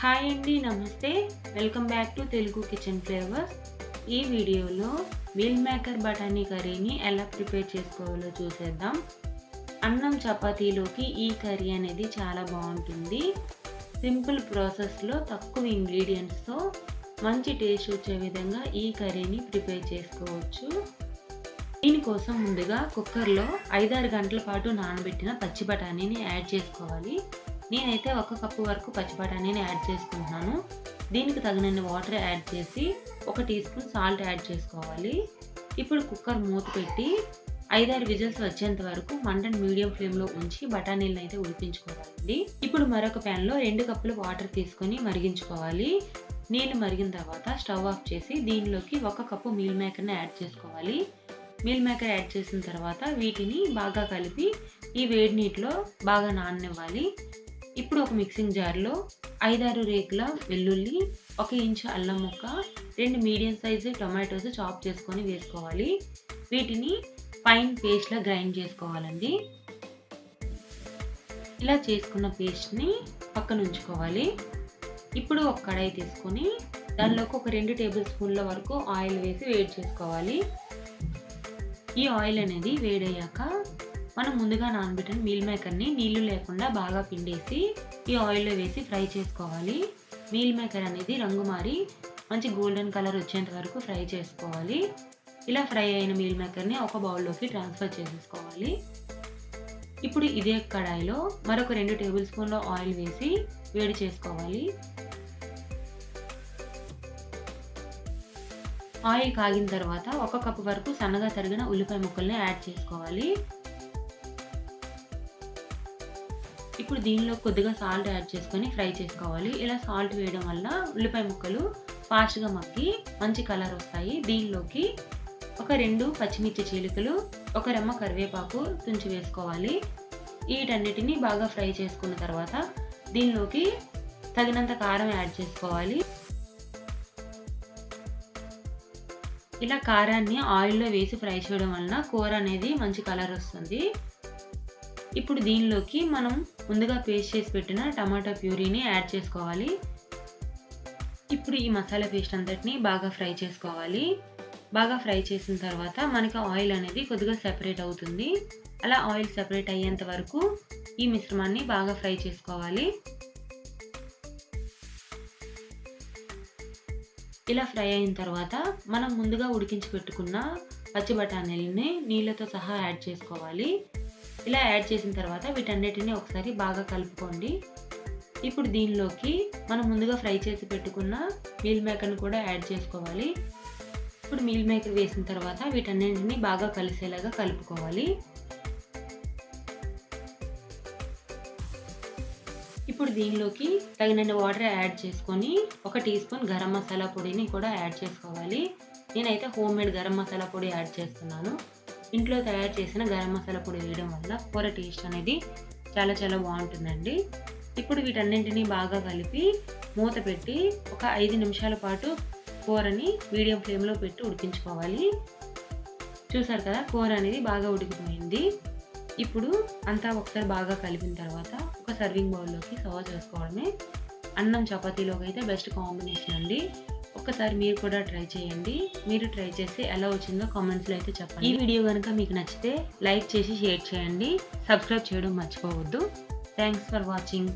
Hi అండి నమస్తే. Welcome back to Telugu kitchen flavours. ఈ వీడియోలో మీల్ మేకర్ బఠానీ కర్రీని ఎలా ప్రిపేర్ చేసుకోవాలో చూసేద్దాం. అన్నం చపాతీలోకి ఈ కర్రీ అనేది చాలా బాగుంటుంది. సింపుల్ ప్రాసెస్లో తక్కువ ఇంగ్రీడియంట్స్తో మంచి టేస్ట్ వచ్చే విధంగా ఈ కర్రీని ప్రిపేర్ చేసుకోవచ్చు. దీనికోసం ముందుగా కుక్కర్లో ఐదారు గంటల పాటు నానబెట్టిన పచ్చి బఠానీని యాడ్ చేసుకోవాలి. నేనైతే ఒక కప్పు వరకు పచ్చి బఠానీని యాడ్ చేసుకుంటున్నాను. దీనికి తగినన్ని వాటర్ యాడ్ చేసి ఒక టీ స్పూన్ సాల్ట్ యాడ్ చేసుకోవాలి. ఇప్పుడు కుక్కర్ మూత పెట్టి ఐదారు విజిల్స్ వచ్చేంత వరకు మంటను మీడియం ఫ్లేమ్లో ఉంచి బఠానీలను అయితే ఉడికించుకోవాలండి ఇప్పుడు మరొక ప్యాన్లో రెండు కప్పులు వాటర్ తీసుకొని మరిగించుకోవాలి. నీళ్ళు మరిగిన తర్వాత స్టవ్ ఆఫ్ చేసి దీనిలోకి ఒక కప్పు మీల్ మేకర్ని యాడ్ చేసుకోవాలి. మీల్ మేకర్ యాడ్ చేసిన తర్వాత వీటిని బాగా కలిపి ఈ వేడి నీటిలో బాగా నాననివ్వాలి. ఇప్పుడు ఒక మిక్సింగ్ జార్లో ఐదారు రేకుల వెల్లుల్లి ఒక ఇంచు అల్లం ముక్క రెండు మీడియం సైజు టొమాటోస్ చాప్ చేసుకొని వేసుకోవాలి. వీటిని ఫైన్ పేస్ట్లా గ్రైండ్ చేసుకోవాలండి. ఇలా చేసుకున్న పేస్ట్ని పక్కన ఉంచుకోవాలి. ఇప్పుడు ఒక కడాయి తీసుకొని దానిలోకి ఒక రెండు టేబుల్ స్పూన్ల వరకు ఆయిల్ వేసి వేడి చేసుకోవాలి. ఈ ఆయిల్ అనేది వేడయ్యాక మనం ముందుగా నానబెట్టిన మీల్ మేకర్ని నీళ్ళు లేకుండా బాగా పిండేసి ఈ ఆయిల్లో వేసి ఫ్రై చేసుకోవాలి. మీల్ మేకర్ అనేది రంగు మారి మంచి గోల్డెన్ కలర్ వచ్చేంత వరకు ఫ్రై చేసుకోవాలి. ఇలా ఫ్రై అయిన మీల్ మేకర్ని ఒక బౌల్లోకి ట్రాన్స్ఫర్ చేసేసుకోవాలి. ఇప్పుడు ఇదే కడాయిలో మరొక రెండు టేబుల్ స్పూన్ల ఆయిల్ వేసి వేడి చేసుకోవాలి. ఆయిల్ కాగిన తర్వాత ఒక కప్పు వరకు సన్నగా తరిగిన ఉల్లిపాయ ముక్కల్ని యాడ్ చేసుకోవాలి. ఇప్పుడు దీనిలో కొద్దిగా సాల్ట్ యాడ్ చేసుకొని ఫ్రై చేసుకోవాలి. ఇలా సాల్ట్ వేయడం వల్ల ఉల్లిపాయ ముక్కలు ఫాస్ట్గా మక్కి మంచి కలర్ వస్తాయి. దీనిలోకి ఒక రెండు పచ్చిమిర్చి చీలికలు ఒక రెమ్మ కరివేపాకు తుంచి వేసుకోవాలి. వీటన్నిటిని బాగా ఫ్రై చేసుకున్న తర్వాత దీనిలోకి తగినంత కారం యాడ్ చేసుకోవాలి. ఇలా కారాన్ని ఆయిల్లో వేసి ఫ్రై చేయడం వలన కూర అనేది మంచి కలర్ వస్తుంది. ఇప్పుడు దీనిలోకి మనం ముందుగా పేస్ట్ చేసి పెట్టిన టమాటా ప్యూరీని యాడ్ చేసుకోవాలి. ఇప్పుడు ఈ మసాలా పేస్ట్ అంతటిని బాగా ఫ్రై చేసుకోవాలి. బాగా ఫ్రై చేసిన తర్వాత మనకి ఆయిల్ అనేది కొద్దిగా సెపరేట్ అవుతుంది. అలా ఆయిల్ సెపరేట్ అయ్యేంత వరకు ఈ మిశ్రమాన్ని బాగా ఫ్రై చేసుకోవాలి. ఇలా ఫ్రై అయిన తర్వాత మనం ముందుగా ఉడికించి పెట్టుకున్న పచ్చి బఠానీలని నీళ్ళతో సహా యాడ్ చేసుకోవాలి. ఇలా యాడ్ చేసిన తర్వాత వీటన్నిటిని ఒకసారి బాగా కలుపుకోండి. ఇప్పుడు దీనిలోకి మనం ముందుగా ఫ్రై చేసి పెట్టుకున్న మీల్ మేకర్ని కూడా యాడ్ చేసుకోవాలి. ఇప్పుడు మీల్ మేకర్ వేసిన తర్వాత వీటన్నింటిని బాగా కలిసేలాగా కలుపుకోవాలి. ఇప్పుడు దీనిలోకి తగినన్ని వాటర్ యాడ్ చేసుకొని ఒక టీ స్పూన్ గరం మసాలా పొడిని కూడా యాడ్ చేసుకోవాలి. నేనైతే హోమ్ మేడ్ గరం మసాలా పొడి యాడ్ చేస్తున్నాను. ఇంట్లో తయారు చేసిన గరం మసాలా పొడి వేయడం వల్ల కూర టేస్ట్ అనేది చాలా చాలా బాగుంటుందండి. ఇప్పుడు వీటన్నింటినీ బాగా కలిపి మూత పెట్టి ఒక ఐదు నిమిషాల పాటు కూరని మీడియం ఫ్లేమ్లో పెట్టి ఉడికించుకోవాలి. చూసారు కదా కూర అనేది బాగా ఉడికిపోయింది. ఇప్పుడు అంతా ఒకసారి బాగా కలిపిన తర్వాత ఒక సర్వింగ్ బౌల్లోకి సర్వ్ చేసుకోవడమే. అన్నం చపాతీలోకి అయితే బెస్ట్ కాంబినేషన్ అండి. ఒక్కసారి మీరు కూడా ట్రై చేయండి. మీరు ట్రై చేసి ఎలా వచ్చిందో కామెంట్స్లో అయితే చెప్పండి. ఈ వీడియో కనుక మీకు నచ్చితే లైక్ చేసి షేర్ చేయండి. సబ్స్క్రైబ్ చేయడం మర్చిపోవద్దు. Thanks for watching.